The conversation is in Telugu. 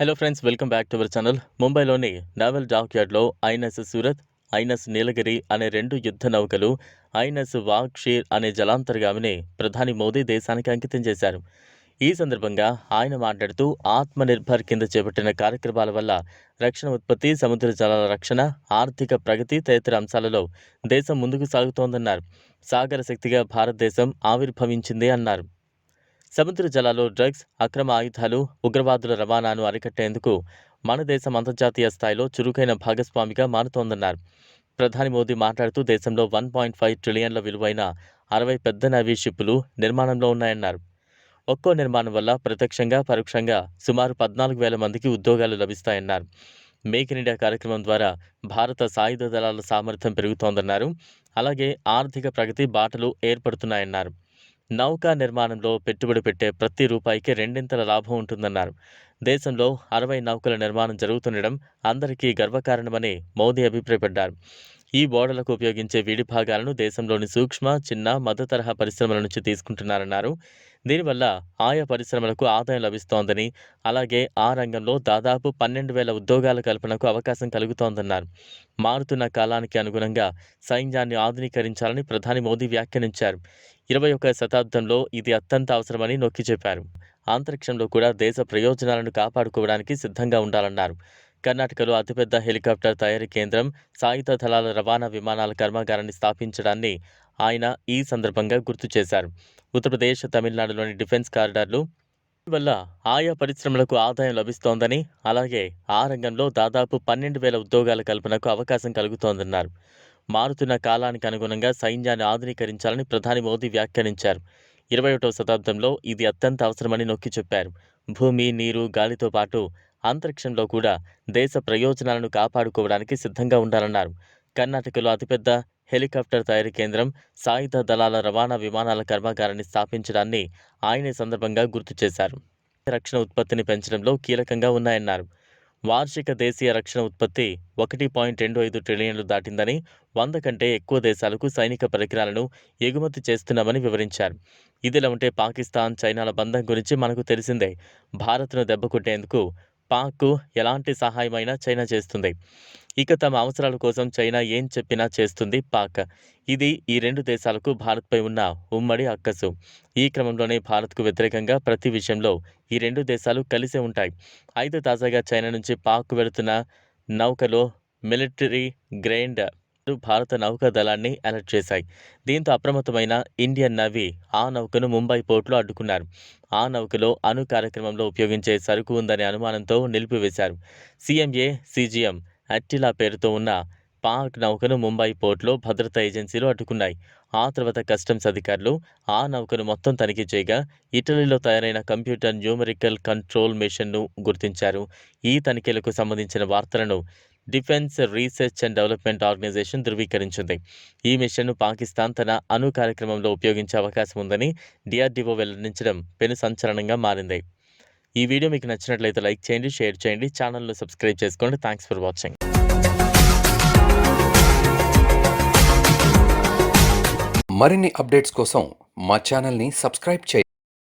Hello friends welcome back to our channel ముంబైలోని నావల్ డాక్ యార్డ్లో ఐఎన్ఎస్ సూరత్ ఐఎన్ఎస్ నీలగిరి అనే రెండు యుద్ధ నౌకలు ఐఎన్ఎస్ వాగ్షీర్ అనే జలాంతర్గామిని ప్రధాని మోదీ దేశానికి అంకితం చేశారు. ఈ సందర్భంగా ఆయన మాట్లాడుతూ ఆత్మనిర్భర్ కింద చేపట్టిన కార్యక్రమాల వల్ల రక్షణ ఉత్పత్తి సముద్ర జలాల రక్షణ ఆర్థిక ప్రగతి తదితర అంశాలలో దేశం ముందుకు సాగుతోందన్నారు. సాగర శక్తిగా భారతదేశం ఆవిర్భవించింది అన్నారు. సముద్ర జలాల్లో డ్రగ్స్ అక్రమ ఆయుధాలు ఉగ్రవాదుల రవాణాను అరికట్టేందుకు మన దేశం అంతర్జాతీయ స్థాయిలో చురుకైన భాగస్వామిగా మారుతోందన్నారు. ప్రధాని మోదీ మాట్లాడుతూ దేశంలో వన్ పాయింట్ ఫైవ్ ట్రిలియన్ల విలువైన అరవై పెద్ద నవీ షిప్పులు నిర్మాణంలో ఉన్నాయన్నారు. ఒక్కో నిర్మాణం వల్ల ప్రత్యక్షంగా పరోక్షంగా సుమారు పద్నాలుగు వేల మందికి ఉద్యోగాలు లభిస్తాయన్నారు. మేక్ ఇన్ ఇండియా కార్యక్రమం ద్వారా భారత సాయుధ దళాల సామర్థ్యం పెరుగుతోందన్నారు. అలాగే ఆర్థిక ప్రగతి బాటలు ఏర్పడుతున్నాయన్నారు. నౌకా నిర్మాణంలో పెట్టుబడి పెట్టే ప్రతి రూపాయికి రెండింతల లాభం ఉంటుందన్నారు. దేశంలో అరవై నౌకల నిర్మాణం జరుగుతుండడం అందరికీ గర్వకారణమని మోదీ అభిప్రాయపడ్డారు. ఈ ఓడలకు ఉపయోగించే విడి భాగాలను దేశంలోని సూక్ష్మ చిన్న మధ్య తరహా పరిశ్రమల నుంచి తీసుకుంటున్నారన్నారు. దీనివల్ల ఆయా పరిశ్రమలకు ఆదాయం లభిస్తోందని అలాగే ఆ రంగంలో దాదాపు పన్నెండు వేల ఉద్యోగాల కల్పనకు అవకాశం కలుగుతోందన్నారు. మారుతున్న కాలానికి అనుగుణంగా సైన్యాన్ని ఆధునీకరించాలని ప్రధాని మోదీ వ్యాఖ్యానించారు. ఇరవై ఒక్క శతాబ్దంలో ఇది అత్యంత అవసరమని నొక్కి చెప్పారు. అంతరిక్షంలో కూడా దేశ ప్రయోజనాలను కాపాడుకోవడానికి సిద్ధంగా ఉండాలన్నారు. కర్ణాటకలో అతిపెద్ద హెలికాప్టర్ తయారీ కేంద్రం సాయుధ దళాల రవాణా విమానాల కర్మాగారాన్ని స్థాపించడాన్ని ఆయన ఈ సందర్భంగా గుర్తు చేశారు. ఉత్తరప్రదేశ్ తమిళనాడులోని డిఫెన్స్ కారిడార్లు వల్ల ఆయా పరిశ్రమలకు ఆదాయం లభిస్తోందని అలాగే ఆ రంగంలో దాదాపు పన్నెండు వేల ఉద్యోగాల కల్పనకు అవకాశం కలుగుతోందన్నారు. మారుతున్న కాలానికి అనుగుణంగా సైన్యాన్ని ఆధునీకరించాలని ప్రధాని మోదీ వ్యాఖ్యానించారు. ఇరవై ఒకటవ శతాబ్దంలో ఇది అత్యంత అవసరమని నొక్కి చెప్పారు. భూమి నీరు గాలితో పాటు అంతరిక్షంలో కూడా దేశ ప్రయోజనాలను కాపాడుకోవడానికి సిద్ధంగా ఉండాలన్నారు. కర్ణాటకలో అతిపెద్ద హెలికాప్టర్ తయారీ కేంద్రం సాయుధ దళాల రవాణా విమానాల కర్మాగారాన్ని స్థాపించడాన్ని ఆయన సందర్భంగా గుర్తు చేశారు. రక్షణ ఉత్పత్తిని పెంచడంలో కీలకంగా ఉన్నాయన్నారు. వార్షిక దేశీయ రక్షణ ఉత్పత్తి ఒకటి పాయింట్ రెండు ఐదు ట్రిలియన్లు దాటిందని వంద కంటే ఎక్కువ దేశాలకు సైనిక పరికరాలను ఎగుమతి చేస్తున్నామని వివరించారు. ఇదిలా ఉంటే పాకిస్తాన్ చైనాల బంధం గురించి మనకు తెలిసిందే. భారత్ను దెబ్బకొట్టేందుకు పాక్కు ఎలాంటి సహాయమైనా చైనా చేస్తుంది. ఇక తమ అవసరాల కోసం చైనా ఏం చెప్పినా చేస్తుంది పాక్. ఇది ఈ రెండు దేశాలకు భారత్పై ఉన్న ఉమ్మడి అక్కసు. ఈ క్రమంలోనే భారత్కు వ్యతిరేకంగా ప్రతి విషయంలో ఈ రెండు దేశాలు కలిసే ఉంటాయి. అయితే తాజాగా చైనా నుంచి పాక్ వెళుతున్న నౌకలో మిలిటరీ గ్రైండ్ భారత నౌకాదళాన్ని అలర్ట్ చేశాయి. దీంతో అప్రమత్తమైన ఇండియన్ నవీ ఆ నౌకను ముంబై పోర్టులో అడ్డుకున్నారు. ఆ నౌకలో అణు కార్యక్రమంలో ఉపయోగించే సరుకు ఉందనే అనుమానంతో నిలిపివేశారు. సీఎంఏ సీజీఎం అట్టిలా పేరుతో ఉన్న పాక్ నౌకను ముంబై పోర్టులో భద్రతా ఏజెన్సీలు అడ్డుకున్నాయి. ఆ తర్వాత కస్టమ్స్ అధికారులు ఆ నౌకను మొత్తం తనిఖీ చేయగా ఇటలీలో తయారైన కంప్యూటర్ న్యూమరికల్ కంట్రోల్ మిషన్ను గుర్తించారు. ఈ తనిఖీలకు సంబంధించిన వార్తలను defence research and development organisation ధృవీకరించింది. ఈ మిషన్ను పాకిస్తాన్ తన అణు కార్యక్రమంలో ఉపయోగించే అవకాశం ఉందని డిఆర్డీఓ వెల్లడించడం పెను సంచలనంగా మారింది. ఈ వీడియో మీకు నచ్చినట్లయితే లైక్ చేయండి షేర్ చేయండి ఛానల్ను సబ్స్క్రైబ్ చేసుకోండి. Thanks for watching. మరిన్ని అప్డేట్స్ కోసం మా ఛానల్ని సబ్స్క్రైబ్ చేయండి.